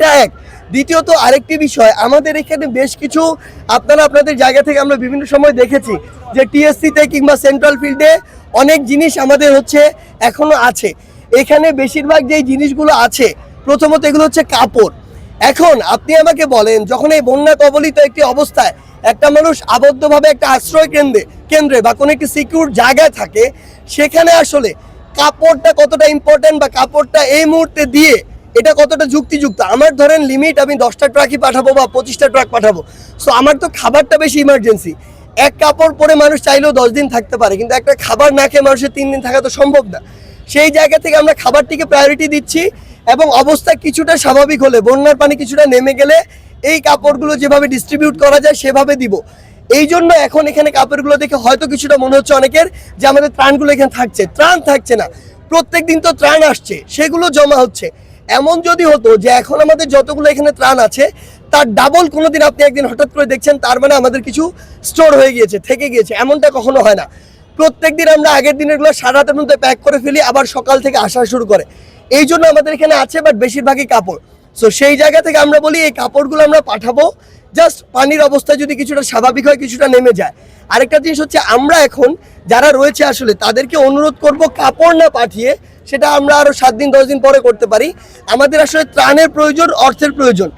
এটা এক। দ্বিতীয়ত আরেকটি বিষয়, আমাদের এখানে বেশ কিছু আপনারা আপনাদের জায়গা থেকে আমরা বিভিন্ন সময় দেখেছি যে টিএসসিতে কিংবা সেন্ট্রাল ফিল্ডে অনেক জিনিস আমাদের হচ্ছে এখনও আছে। এখানে বেশিরভাগ যেই জিনিসগুলো আছে, প্রথমত এগুলো হচ্ছে কাপড়। এখন আপনি আমাকে বলেন, যখন এই বন্যা কবলিত একটি অবস্থায় একটা মানুষ আবদ্ধভাবে একটা আশ্রয় কেন্দ্রে কেন্দ্রে বা কোনো একটি সিকিউর জায়গায় থাকে, সেখানে আসলে কাপড়টা কতটা ইম্পর্টেন্ট বা কাপড়টা এই মুহূর্তে দিয়ে এটা কতটা যুক্তিযুক্ত? আমার ধরেন লিমিট আমি দশটা ট্রাকই পাঠাবো বা পঁচিশটা ট্রাক পাঠাবো। সো আমার তো খাবারটা বেশি ইমার্জেন্সি এক কাপড় পরে মানুষ চাইলেও দশ দিন থাকতে পারে, কিন্তু একটা খাবার না খেয়ে মানুষের তিন দিন থাকা তো সম্ভব না। সেই জায়গা থেকে আমরা খাবারটিকে প্রায়োরিটি দিচ্ছি এবং অবস্থা কিছুটা স্বাভাবিক হলে, বন্যার পানি কিছুটা নেমে গেলে এই কাপড়গুলো যেভাবে ডিস্ট্রিবিউট করা যায় সেভাবে দিব। এই জন্য এখন এখানে কাপড়গুলো দেখে হয়তো কিছুটা মনে হচ্ছে অনেকের যে আমাদের ত্রাণগুলো এখানে থাকছে। ত্রাণ থাকছে না। প্রত্যেক দিন তো ত্রাণ আসছে, সেগুলো জমা হচ্ছে। এমন যদি হতো যে এখন আমাদের যতগুলো এখানে ত্রাণ আছে, তার ডাবল কোনোদিন আপনি একদিন হঠাৎ করে দেখছেন, তার মানে আমাদের কিছু স্টোর হয়ে গিয়েছে, থেকে গিয়েছে, এমনটা কখনো হয় না। প্রত্যেক দিন আমরা আগের দিনেরগুলো সারা রাতের মধ্যে প্যাক করে ফেলি, আবার সকাল থেকে আসা শুরু করে। এই জন্য আমাদের এখানে আছে বাট বেশিরভাগই কাপড়। সো সেই জায়গা থেকে আমরা বলি, এই কাপড়গুলো আমরা পাঠাবো জাস্ট পানির অবস্থা যদি কিছুটা স্বাভাবিক হয়, কিছুটা নেমে যায়। আরেকটা জিনিস হচ্ছে, আমরা এখন যারা রয়েছে আসলে, তাদেরকে অনুরোধ করব কাপড় না পাঠিয়ে সেটা আমরা আরও সাত দিন, দশ দিন পরে করতে পারি। আমাদের আসলে ত্রাণের প্রয়োজন, অর্থের প্রয়োজন।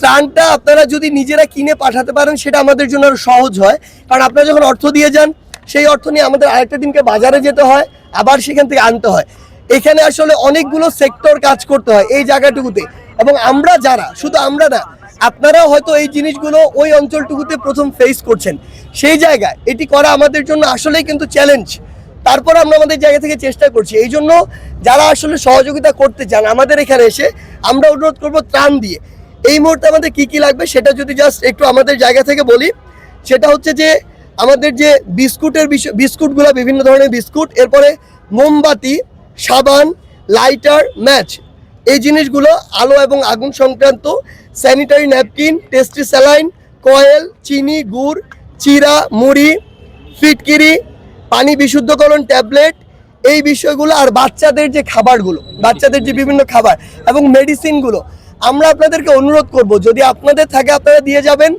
ত্রাণটা আপনারা যদি নিজেরা কিনে পাঠাতে পারেন, সেটা আমাদের জন্য আরও সহজ হয়। কারণ আপনারা যখন অর্থ দিয়ে যান, সেই অর্থ নিয়ে আমাদের আরেকটা দিনকে বাজারে যেতে হয়, আবার সেখান থেকে আনতে হয়। এখানে আসলে অনেকগুলো সেক্টর কাজ করতে হয় এই জায়গাটুকুতে। এবং আমরা যারা, শুধু আমরা না আপনারাও হয়তো এই জিনিসগুলো ওই অঞ্চলটুকুতে প্রথম ফেস করছেন। সেই জায়গায় এটি করা আমাদের জন্য আসলেই কিন্তু চ্যালেঞ্জ তারপর আমরা আমাদের জায়গা থেকে চেষ্টা করছি। এই জন্য যারা আসলে সহযোগিতা করতে চান, আমাদের এখানে এসে আমরা অনুরোধ করব ত্রাণ দিয়ে। এই মুহূর্তে আমাদের কি কি লাগবে সেটা যদি জাস্ট একটু আমাদের জায়গা থেকে বলি, সেটা হচ্ছে যে আমাদের যে বিস্কুটের বিস্কুটগুলো, বিভিন্ন ধরনের বিস্কুট, এরপরে মোমবাতি, সাবান লাইটার ম্যাচ এই জিনিসগুলো আলো এবং আগুন সংক্রান্ত sanitary napkin, tasty saline, coil, চিনি, গুড়, চিরা, মুড়ি, ফিটকিরি, পানি বিশুদ্ধকরণ ট্যাবলেট, এই বিষয়গুলো আর বাচ্চাদের যে খাবারগুলো, বাচ্চাদের যে বিভিন্ন খাবার এবং মেডিসিনগুলো, আমরা আপনাদেরকে অনুরোধ করব, যদি আপনাদের থাকে আপনারা দিয়ে যাবেন,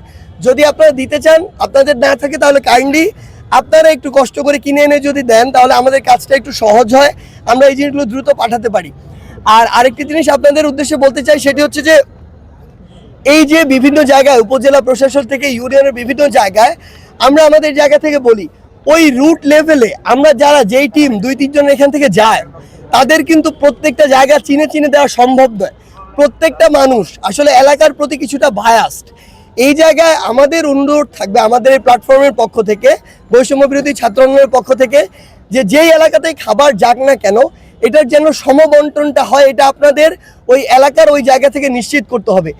যদি আপনারা দিতে চান, আপনাদের না থাকে তাহলে কাইন্ডলি আপনারা একটু কষ্ট করে কিনে এনে যদি দেন, তাহলে আমাদের কাজটা একটু সহজ হয়, আমরা এই জিনিসগুলো দ্রুত পাঠাতে পারি। আর আরেকটি জিনিস আপনাদের উদ্দেশ্যে বলতে চাই, সেটি হচ্ছে যে এই যে বিভিন্ন জায়গায় উপজেলা প্রশাসন থেকে ইউনিয়নের বিভিন্ন জায়গায় আমরা আমাদের জায়গা থেকে বলি, ওই রুট লেভেলে আমরা যারা যেই টিম দুই তিনজন এখান থেকে যায়, তাদের কিন্তু প্রত্যেকটা জায়গা চিনে চিনে দেওয়া সম্ভব নয়। প্রত্যেকটা মানুষ, আসলে এলাকার প্রতি কিছুটা বায়াস্ট এই জায়গায় আমাদের অনুরোধ থাকবে আমাদের এই প্ল্যাটফর্মের পক্ষ থেকে, বৈষম্য বিরোধী ছাত্র পক্ষ থেকে, যে যেই এলাকাতেই খাবার যাক না কেন এটার যেন সমবন্টনটা হয়, এটা আপনাদের ওই এলাকার ওই জায়গা থেকে নিশ্চিত করতে হবে।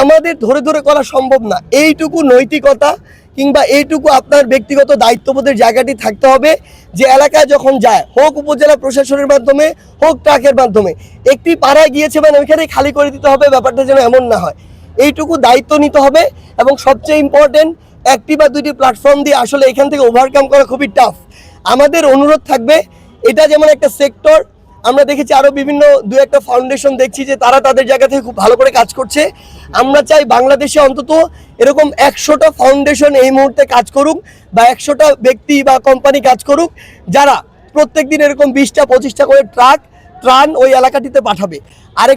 আমাদের ধরে ধরে করা সম্ভব না। এইটুকু নৈতিকতা কিংবা এইটুকু আপনার ব্যক্তিগত দায়িত্ববোধের জায়গাটি থাকতে হবে যে এলাকায় যখন যায়, হোক উপজেলা প্রশাসনের মাধ্যমে, হোক ট্রাকের মাধ্যমে, একটি পাড়ায় গিয়েছে মানে ওইখানে খালি করে দিতে হবে, ব্যাপারটা যেন এমন না হয়। এইটুকু দায়িত্ব নিতে হবে এবং সবচেয়ে ইম্পর্টেন্ট একটি বা দুইটি প্ল্যাটফর্ম দিয়ে আসলে এখান থেকে ওভারকাম করা খুবই টাফ আমাদের অনুরোধ থাকবে, এটা যেমন একটা সেক্টর আমরা দেখেছি আরও বিভিন্ন দু একটা ফাউন্ডেশন দেখছি যে তারা তাদের জায়গা থেকে খুব ভালো করে কাজ করছে। আমরা চাই বাংলাদেশে অন্তত এরকম একশোটা ফাউন্ডেশন এই মুহূর্তে কাজ করুক বা একশোটা ব্যক্তি বা কোম্পানি কাজ করুক যারা প্রত্যেক দিন এরকম বিশটা, পঁচিশটা করে ট্রাক ত্রাণ ওই এলাকাটিতে পাঠাবে। আরেক